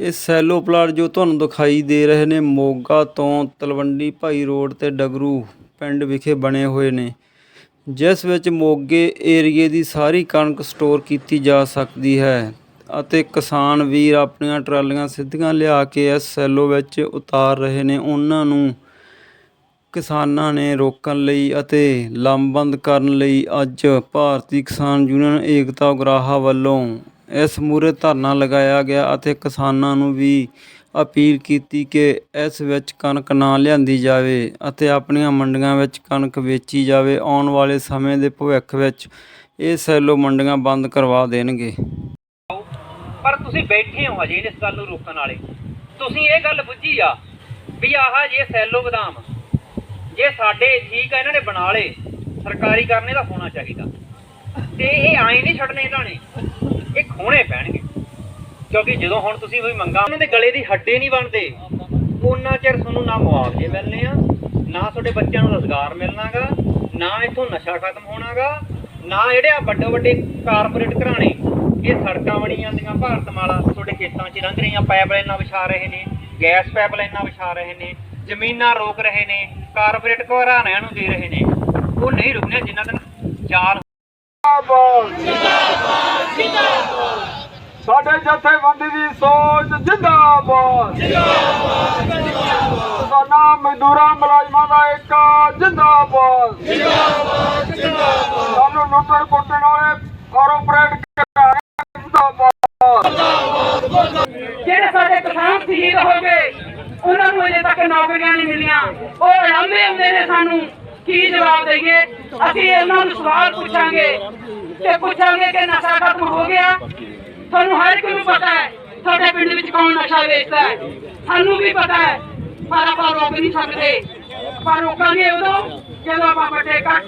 ਇਹ Cello plot ਜੋ ਤੁਹਾਨੂੰ ਦਿਖਾਈ ਦੇ ਰਹੇ ਨੇ, ਮੋਗਾ ਤੋਂ ਤਲਵੰਡੀ ਭਾਈ ਰੋਡ ਤੇ ਡਗਰੂ ਪਿੰਡ ਵਿਖੇ ਬਣੇ ਹੋਏ ਨੇ। ਜਿਸ ਵਿੱਚ ਮੋਗੇ ਏਰੀਏ ਦੀ ਸਾਰੀ ਕਣਕ ਸਟੋਰ ਕੀਤੀ ਜਾ ਸਕਦੀ ਹੈ ਅਤੇ ਕਿਸਾਨ ਵੀਰ ਆਪਣੀਆਂ ਟਰਾਲੀਆਂ ਸਿੱਧੀਆਂ ਲਿਆ ਕੇ ਇਸ ਸੈਲੋ ਵਿੱਚ ਉਤਾਰ ਰਹੇ ਨੇ। ਉਹਨਾਂ ਨੂੰ ਕਿਸਾਨਾਂ ਨੇ ਰੋਕਣ ਲਈ ਅਤੇ ਲਾਮਬੰਦ ਕਰਨ ਲਈ ਅੱਜ ਭਾਰਤੀ ਕਿਸਾਨ ਯੂਨੀਅਨ ਏਕਤਾ ਉਗਰਾਹਾ ਵੱਲੋਂ ਇਸ ਮੂਹਰੇ ਧਰਨਾ ਲਗਾਇਆ ਗਿਆ ਅਤੇ ਕਿਸਾਨਾਂ ਨੂੰ ਵੀ ਅਪੀਲ ਕੀਤੀ ਕਿ ਇਸ ਵਿੱਚ ਕਣਕ ਨਾ ਲਿਆਂਦੀ ਜਾਵੇ ਅਤੇ ਆਪਣੀਆਂ ਮੰਡੀਆਂ ਵਿੱਚ ਕਣਕ ਵੇਚੀ ਜਾਵੇ। ਆਉਣ ਵਾਲੇ ਸਮੇਂ ਦੇ ਭਵਿੱਖ ਵਿੱਚ ਇਹ ਸੈਲੋ ਮੰਡੀਆਂ ਬੰਦ ਕਰਵਾ ਦੇਣਗੇ। ਪਰ ਤੁਸੀਂ ਬੈਠੇ ਹੋ ਅਜੇ ਇਸ ਗੱਲ ਨੂੰ ਰੋਕਣ ਵਾਲੇ। ਤੁਸੀਂ ਇਹ ਗੱਲ ਬੁੱਝੀ ਆ ਵੀ ਆਹ ਜੇ ਸੈਲੋ ਬਦਾਮ, ਜੇ ਸਾਡੇ ਠੀਕ ਆ, ਇਹਨਾਂ ਨੇ ਬਣਾ ਲਏ, ਸਰਕਾਰੀ ਕਰਨੇ ਦਾ ਹੋਣਾ ਚਾਹੀਦਾ। ਤੇ ਇਹ ਆਏ ਨਹੀਂ ਛੱਡਣੇ ਇਹਨਾਂ ਨੇ। ਇਹ ਖੋਣੇ ਪੈਣਗੇ। ਕਿਉਂਕਿ ਜਦੋਂ ਹੁਣ ਤੁਸੀਂ ਕੋਈ ਮੰਗਾ, ਉਹਨਾਂ ਦੇ ਗਲੇ ਦੀ ਹੱਡੇ ਨਹੀਂ ਬਣਦੇ। ਉਹਨਾਂ ਚਿਰ ਤੁਹਾਨੂੰ ਨਾ ਮੁਆਵਜ਼ੇ ਮਿਲਨੇ ਆ, ਨਾ ਤੁਹਾਡੇ ਬੱਚਿਆਂ ਨੂੰ ਰੋਜ਼ਗਾਰ ਮਿਲਣਾਗਾ, ਨਾ ਇੱਥੋਂ ਨਸ਼ਾ ਖਤਮ ਹੋਣਾਗਾ, ਨਾ ਜਿਹੜੇ ਆ ਵੱਡੇ ਵੱਡੇ ਕਾਰਪੋਰੇਟ ਘਰਾਣੇ, ਇਹ ਸੜਕਾਂ ਬਣੀ ਜਾਂਦੀਆਂ ਭਾਰਤ ਮਾਲਾ, ਤੁਹਾਡੇ ਖੇਤਾਂ 'ਚ ਲੰਘ ਰਹੀਆਂ ਪਾਈਪਲਾਈਨਾਂ ਵਿਛਾ ਰਹੇ ਨੇ, ਗੈਸ ਪਾਈਪਲਾਈਨਾਂ ਵਿਛਾ ਰਹੇ ਨੇ, ਜ਼ਮੀਨਾਂ ਰੋਕ ਰਹੇ ਨੇ, ਕਾਰਪੋਰੇਟ ਘਰਾਣਿਆਂ ਨੂੰ ਦੇ ਰਹੇ ਨੇ। ਉਹ ਨਹੀਂ ਰੁਕਣੇ ਜਿੰਨਾ ਦਿਨ ਜਾਲ ਸਾਡੇ ਜਥੇਬੰਦੀ ਦੀ ਸੋਚ ਜਿੰਦਾਬਾਦ। ਜਿੰਦਾਬਾਦ। ਕਿਸਾਨਾਂ ਮਜ਼ਦੂਰਾਂ ਮੁਲਾਜ਼ਮਾਂ ਦਾ ਇੱਕ ਜਿੰਦਾਬਾਦ। ਜਿੰਦਾਬਾਦ ਜਿੰਦਾਬਾਦ। ਸਾਨੂੰ ਲੁੱਟਣ ਕੁੱਟਣ ਵਾਲੇ ਕਾਰਪੋਰੇਟ ਘਰਾਣੇ ਜਿੰਦਾਬਾਦ। ਜਿਹੜੇ ਸਾਡੇ ਕਿਸਾਨ ਸ਼ਹੀਦ ਹੋ ਗਏ ਉਹਨਾਂ ਨੂੰ ਅਜੇ ਤੱਕ ਨੌਕਰੀਆਂ ਨਹੀਂ ਮਿਲੀਆਂ। ਉਹ ਹੁੰਦੇ ਨੇ ਸਾਨੂੰ। ਕੀ ਜਵਾਬ ਦਈਏ? ਅਸੀਂ ਇਹਨਾਂ ਨੂੰ ਸਵਾਲ ਪੁੱਛਾਂਗੇ ਤੇ ਪੁੱਛਾਂਗੇ ਕਿ ਨਸ਼ਾ ਖਤਮ ਹੋ ਗਿਆ। ਤੁਹਾਨੂੰ ਹਰ ਇੱਕ ਨੂੰ ਪਤਾ ਹੈ ਤੁਹਾਡੇ ਪਿੰਡ ਵਿੱਚ ਕੌਣ ਨਸ਼ਾ ਵੇਚਦਾ ਹੈ। ਸਾਨੂੰ ਵੀ ਪਤਾ ਹੈ ਪਰ ਆਪਾਂ ਰੋਕ ਨਹੀਂ ਸਕਦੇ। ਪਰ ਰੋਕਾਂਗੇ ਉਦੋਂ ਜਦੋਂ ਆਪਾਂ ਵੱਡੇ ਕੱਟ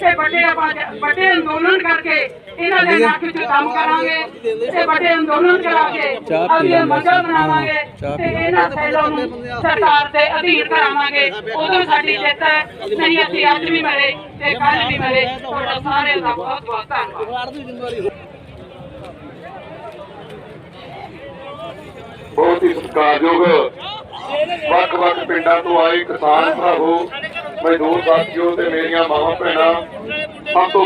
ਤੇ ਵੱਡੇ ਆਪਾਂ ਵੱਡੇ ਅੰਦੋਲਨ ਕਰਕੇ ਇਹਨਾਂ ਦੇ ਨੱਕ ਵਿੱਚ ਕੰਮ ਕਰਾਂਗੇ ਤੇ ਵੱਡੇ ਅੰਦੋਲਨ ਕਰਾ ਕੇ ਅਗਲੇ ਮੰਗਾਂ ਬਣਾਵਾਂਗੇ ਤੇ ਇਹਨਾਂ ਸੈਲਾਂ ਨੂੰ ਸਰਕਾਰ ਦੇ ਅਧੀਨ ਕਰਾਵਾਂਗੇ। ਉਦੋਂ ਸਾਡੀ ਜਿੱਤ ਹੈ ਨਹੀਂ ਅਸੀਂ ਅੱਜ ਵੀ ਮਰੇ ਤੇ ਕੱਲ ਵੀ ਮਰੇ। ਤੁਹਾਡਾ ਸਾਰਿਆਂ ਦਾ ਬਹੁਤ ਬਹੁਤ ਧੰਨਵਾਦ। ਬਹੁਤ ਹੀ ਸਤਿਕਾਰਯੋਗ ਵੱਖ-ਵੱਖ ਪਿੰਡਾਂ ਤੋਂ ਆਏ ਕਿਸਾਨ ਭਰਾਵੋ ਮਜ਼ਦੂਰ ਸਾਥੀਓ ਤੇ ਮੇਰੀਆਂ ਮਾਵਾਂ ਭੈਣਾਂ ਸਭ ਤੋਂ